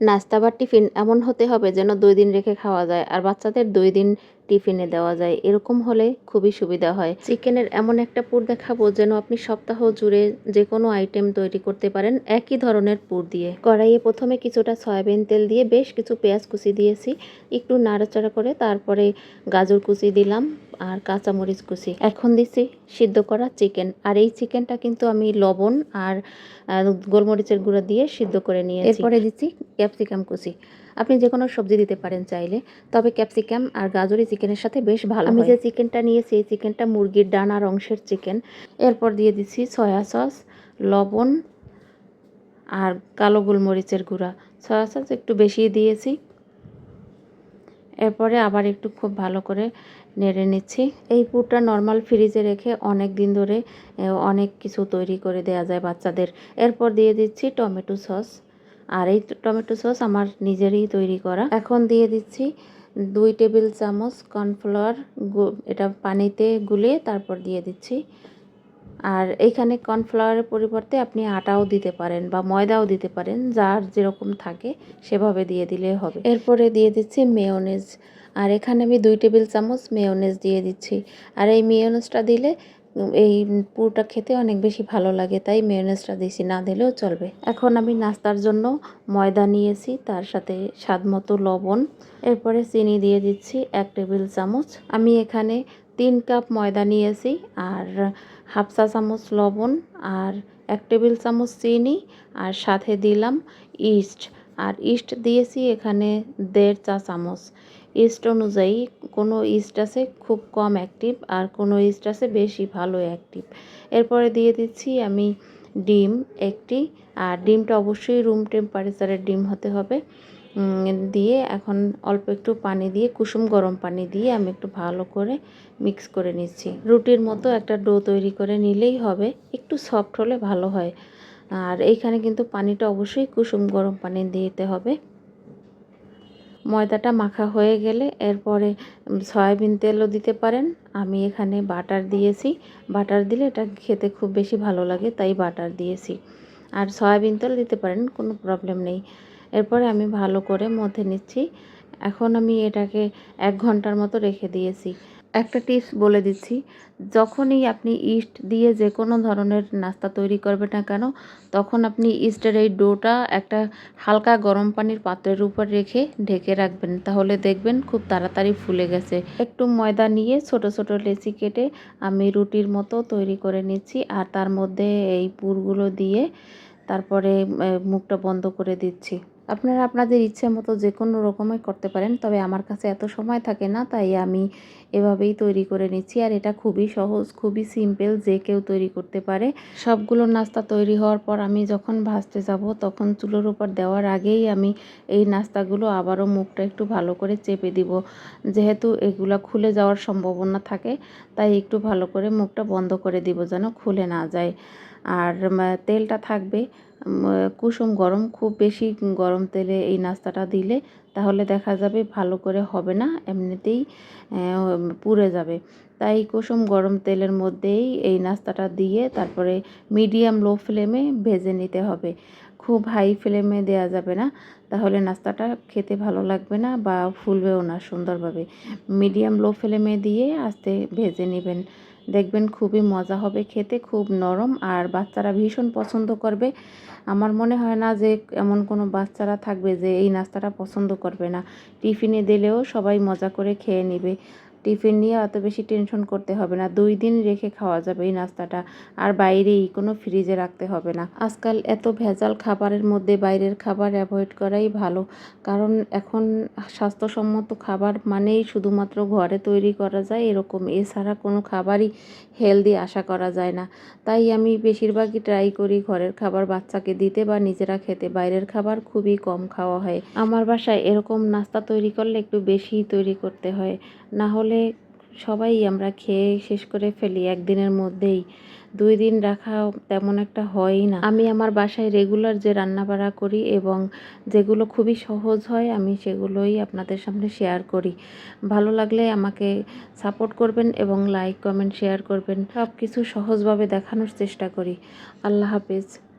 নাস্তা বা টিফিন এমন হতে হবে যেন দুই দিন রেখে খাওয়া যায় আর বাচ্চাদের দুই দিন টিফিনে দেওয়া যায়। এরকম হলে খুবই সুবিধা হয়। চিকেনের এমন একটা পুর দেখাবো যেন আপনি সপ্তাহ জুড়ে যে কোনো আইটেম তৈরি করতে পারেন একই ধরনের পুর দিয়ে। কড়াইয়ে প্রথমে কিছুটা সয়াবিন তেল দিয়ে বেশ কিছু পেঁয়াজ কুচি দিয়েছি। একটু নাড়াচাড়া করে তারপরে গাজর কুচি দিলাম। আর কাঁচামরিচ কুচি। এখন দিচ্ছি সিদ্ধ করা চিকেন। আর এই চিকেনটা কিন্তু আমি লবণ আর গোলমরিচের গুঁড়ো দিয়ে সিদ্ধ করে নিয়েছি। এরপরে দিচ্ছি ক্যাপসিকাম কুচি। আপনি যে কোনো সবজি দিতে পারেন চাইলে তবে ক্যাপসিকাম আর গাজরি চিকেনের সাথে বেশ ভালো আমি যে চিকেনটা নিয়েছি এই চিকেনটা মুরগির ডানার অংশের চিকেন। এরপর দিয়ে দিচ্ছি সয়া সস লবণ আর কালো গোলমরিচের গুঁড়া। সয়া সস একটু বেশি দিয়েছি। এরপরে আবার একটু খুব ভালো করে নেড়ে নিচ্ছি। এই পুরটা নর্মাল ফ্রিজে রেখে অনেক দিন ধরে অনেক কিছু তৈরি করে দেওয়া যায় বাচ্চাদের। এরপর দিয়ে দিচ্ছি টমেটো সস। আর এই টমেটো সস আমার নিজেরই তৈরি করা। এখন দিয়ে দিচ্ছি দুই টেবিল চামচ কর্নফ্লাওয়ার এটা পানিতে গুলে তারপর দিয়ে দিচ্ছি আর এইখানে কর্নফ্লাওয়ারের পরিবর্তে আপনি আটাও দিতে পারেন বা ময়দাও দিতে পারেন, যার যেরকম থাকে সেভাবে দিয়ে দিলে হবে। এরপরে দিয়ে দিচ্ছি মেয়োনেজ আর এখানে আমি দুই টেবিল চামচ মেয়োনেজ দিয়ে দিচ্ছি। আর এই মেয়োনেজটা দিলে, এই পুরোটা খেতে অনেক বেশি ভালো লাগে, তাই মেয়োনেজটা দিছি, না দিলেও চলবে। এখন আমি নাস্তার জন্য ময়দা নিয়েছি, তার সাথে স্বাদ মতো লবণ। এরপরে চিনি দিয়ে দিচ্ছি এক টেবিল চামচ। আমি এখানে তিন কাপ ময়দা নিয়েছি আর হাফ চা চামচ লবণ আর এক টেবিল চামচ চিনি আর সাথে দিলাম ইস্ট। আর ইস্ট দিয়েছি এখানে দেড় চা চামচ। ইস্ট অনুযায়ী কোনো ইস্ট আছে খুব কম অ্যাক্টিভ আর কোনো ইস্ট আছে বেশি ভালো অ্যাক্টিভ। এরপরে দিয়ে দিচ্ছি আমি ডিম একটি। আর ডিমটা অবশ্যই রুম টেম্পারেচারের ডিম হতে হবে। দিয়ে এখন অল্প একটু পানি দিয়ে, কুসুম গরম পানি দিয়ে আমি একটু ভালো করে মিক্স করে নিচ্ছি। রুটির মতো একটা ডো তৈরি করে নিলেই হবে, একটু সফট হলে ভালো হয়। আর এইখানে কিন্তু পানিটা অবশ্যই কুসুম গরম পানি দিতে হবে। ময়দাটা মাখা হয়ে গেলে এরপরে সয়াবিন তেলও দিতে পারেন। আমি এখানে বাটার দিয়েছি। বাটার দিলে এটা খেতে খুব বেশি ভালো লাগে, তাই বাটার দিয়েছি। আর সয়াবিন তেল দিতে পারেন, কোনো প্রবলেম নেই। এরপরে আমি ভালো করে মথে নিচ্ছি। এখন আমি এটাকে এক ঘণ্টার মতো রেখে দিয়েছি। একটা টিপস বলে দিচ্ছি, যখনই আপনি ইস্ট দিয়ে যে কোনো ধরনের নাস্তা তৈরি করবেন না কেন, তখন আপনি ইস্টের এই ডোটা একটা হালকা গরম পানির পাত্রের উপর রেখে ঢেকে রাখবেন। তাহলে দেখবেন খুব তাড়াতাড়ি ফুলে গেছে। একটু ময়দা নিয়ে ছোট ছোট লেচি কেটে আমি রুটির মতো তৈরি করে নিচ্ছি আর তার মধ্যে এই পুরগুলো দিয়ে তারপরে মুখটা বন্ধ করে দিচ্ছি। আপনারা আপনাদের ইচ্ছে মতো যে কোনো রকমে করতে পারেন, তবে আমার কাছে এত সময় থাকে না, তাই আমি এভাবেই তৈরি করে নিচ্ছি। আর এটা খুবই সহজ, খুবই সিম্পল যে কেউ তৈরি করতে পারে। সবগুলো নাস্তা তৈরি হওয়ার পর আমি যখন ভাজতে যাব, তখন চুলোর উপর দেওয়ার আগেই আমি এই নাস্তাগুলো আবারও মুখটা একটু ভালো করে চেপে দিব। যেহেতু এগুলা খুলে যাওয়ার সম্ভাবনা থাকে, তাই একটু ভালো করে মুখটা বন্ধ করে দিব যেন খুলে না যায়। আর তেলটা থাকবে। কুসুম গরম, খুব বেশি গরম তেলে এই নাস্তাটা দিলে তাহলে দেখা যাবে ভালো করে হবে না, এমনিতেই পুড়ে যাবে। তাই কুসুম গরম তেলের মধ্যেই এই নাস্তাটা দিয়ে তারপরে মিডিয়াম লো ফ্লেমে ভেজে নিতে হবে। খুব হাই ফ্লেমে দেওয়া যাবে না, তাহলে নাস্তাটা খেতে ভালো লাগবে না বা ফুলবেও না সুন্দরভাবে। মিডিয়াম লো ফ্লেমে দিয়ে আস্তে ভেজে নেবেন। দেখবেন খুবই মজা হবে খেতে, খুব নরম আর বাচ্চারা ভীষণ পছন্দ করবে। আমার মনে হয় না যে এমন কোনো বাচ্চারা থাকবে যে এই নাস্তাটা পছন্দ করবে না। টিফিনে দিলেও সবাই মজা করে খেয়ে নেবে। টিফিন নিয়ে অত বেশি টেনশন করতে হবে না। দুই দিন রেখে খাওয়া যাবে এই নাস্তাটা। আর বাইরেই কোনো ফ্রিজে রাখতে হবে না। আজকাল এত ভেজাল খাবারের মধ্যে বাইরের খাবার অ্যাভয়েড করাই ভালো। কারণ এখন স্বাস্থ্যসম্মত খাবার মানেই শুধুমাত্র ঘরে তৈরি করা যায় এরকম। এছাড়া কোনো খাবারই হেলদি আশা করা যায় না। তাই আমি বেশিরভাগই ট্রাই করি ঘরের খাবার বাচ্চাকে দিতে বা নিজেরা খেতে। বাইরের খাবার খুবই কম খাওয়া হয়। আমার বাসায় এরকম নাস্তা তৈরি করলে একটু বেশি তৈরি করতে হয়। না হলে সবাই আমরা খেয়ে শেষ করে ফেলি একদিনের মধ্যেই। দুই দিন রাখা তেমন একটা হয়ই না। আমি আমার বাসায় রেগুলার যে রান্না বাড়া করি এবং যেগুলো খুবই সহজ হয়, আমি সেগুলোই আপনাদের সামনে শেয়ার করি। ভালো লাগলে আমাকে সাপোর্ট করবেন এবং লাইক কমেন্ট শেয়ার করবেন। সব কিছু সহজভাবে দেখানোর চেষ্টা করি। আল্লাহ হাফেজ।